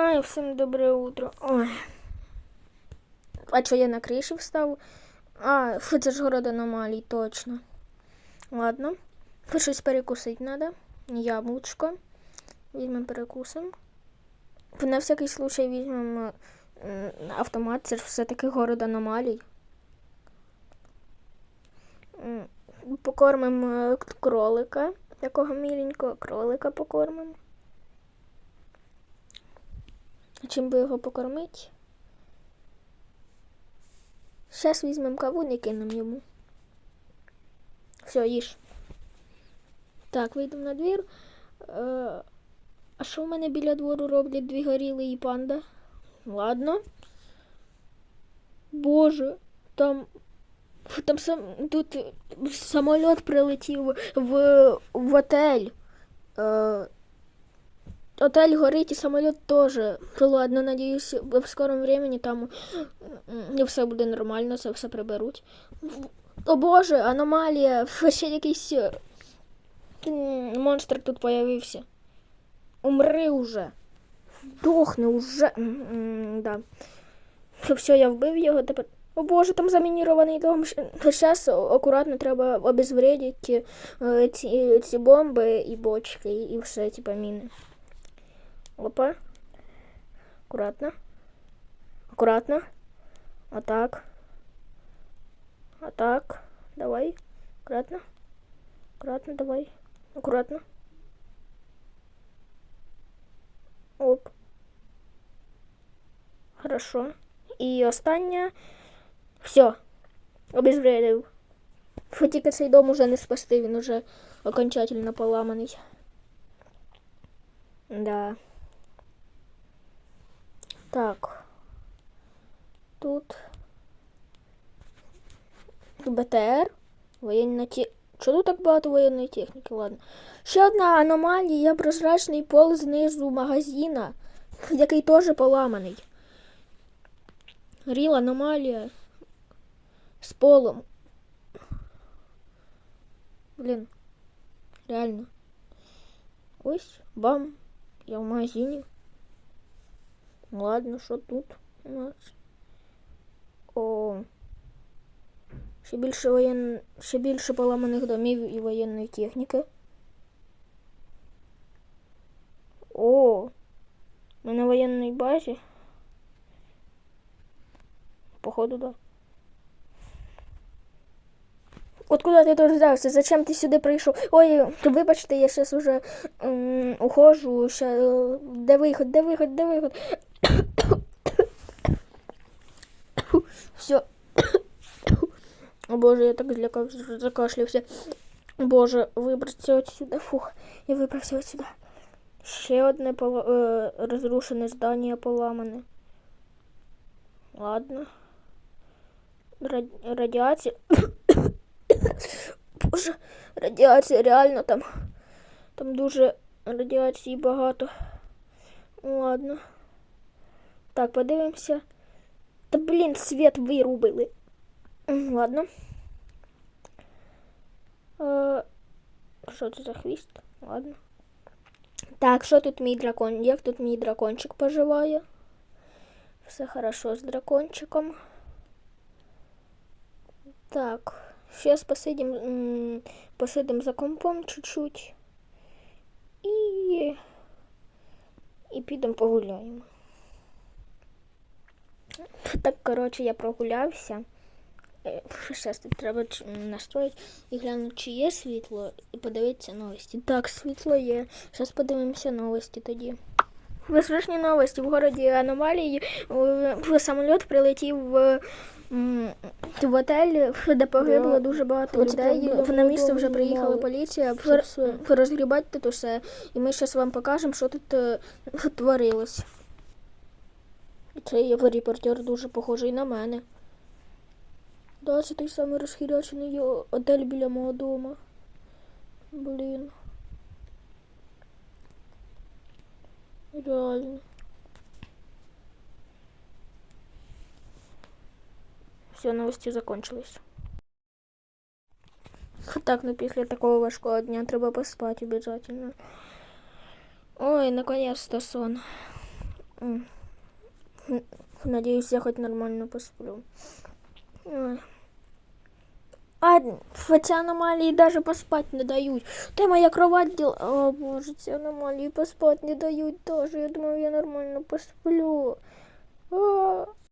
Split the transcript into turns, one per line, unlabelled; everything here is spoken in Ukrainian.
Ай, всім добре утро. Ой. А що я на криші встав? А, фу, це ж город аномалій, точно. Ладно. Щось перекусити треба. Яблучко. Візьмемо перекусимо. На всякий случай візьмемо автомат, це ж все-таки город аномалій. Покормимо е, кролика. Такого міленького кролика покормимо. Чим би його покормити? Зараз візьмемо кавун і кинемо йому. Все, їж. Так, вийдемо на двір. Е, а що в мене біля двору роблять дві горіли і панда? Ладно. Боже, там. Там сам тут самоліт прилетів в, в отель. Е, Отель горить і самоліт теж. Ну ладно, надіюсь, в скорому времени там м, все буде нормально, це все приберуть. О боже, аномалія, ще якийсь монстр тут появився. Умри уже. Дохни уже. Да. Все, я вбив його тепер. О боже, там замінірований дом. Зараз акуратно треба обезвредити е, ці, ці бомби і бочки, і все, типа міни. Опа. Аккуратно. Аккуратно. А так. А так. Давай. Аккуратно. Аккуратно, давай. Аккуратно. Оп. Хорошо. І остання. Все. Обезвредив. Фу, Тільки цей дом уже не спасти, він уже окончательно поламаний. Да. Так. Тут БТР. Воєнна те... Чого тут так багато воєнної техніки? Ладно. Ще одна аномалія, прозрачний пол знизу магазина, який теж поламаний. Ріл аномалія з полом. Блін. Реально. Ось, бам. Я в магазині. Ладно, що тут у нас? О. Ще більше воєн... ще більше поламаних домів і воєнної техніки. О. Ми на воєнній базі. Походу, да. От куди ти тут здався? Зачем ти сюди прийшов? Ой, вибачте, я зараз уже м, ухожу. Ща, е, де виход, де виход, де виход? Все. О боже, я так злякався, закашлявся. Боже, вибратися отсюда. Фух, я вибрався отсюда. Ще одне пола... е, розрушене здання поламане. Ладно. Ради- Радіація. Боже, радіація реально там. Там дуже радіації багато. Ладно. Так, подивимося. Та блін, світ вирубили. Ладно. Е, Що це за хвіст? Ладно. Так, що тут мій дракон? Як тут мій дракончик поживає? Все хорошо з дракончиком. Так, сейчас посидим, посидим за компом чуть-чуть. І, і підемо погуляємо. Так, коротше, я прогулявся. Зараз тут треба настроїти і глянути, чи є світло, і подивитися новості. Так, світло є. Зараз подивимося новості тоді. Висвішні новості. В городі аномалії е, самоліт прилетів в, в готель, де погибло
Да.
дуже багато людей. На місце вже приїхала поліція порозгрібати тут усе. І ми зараз вам покажемо, що тут е, творилось. Цей репортер дуже похожий на мене. Да, це той самий розхірячений отель біля мого дому. Блін. Реально. Все, новості закончились. Так, ну після такого важкого дня треба поспати обов'язково. Ой, наконец-то сон. М, я хоть нормально посплю. А хотя аномалии даже поспать не дают. Ты моя кровать дел... О боже, эти аномалии поспать не дают тоже. Я думаю, я нормально посплю. О.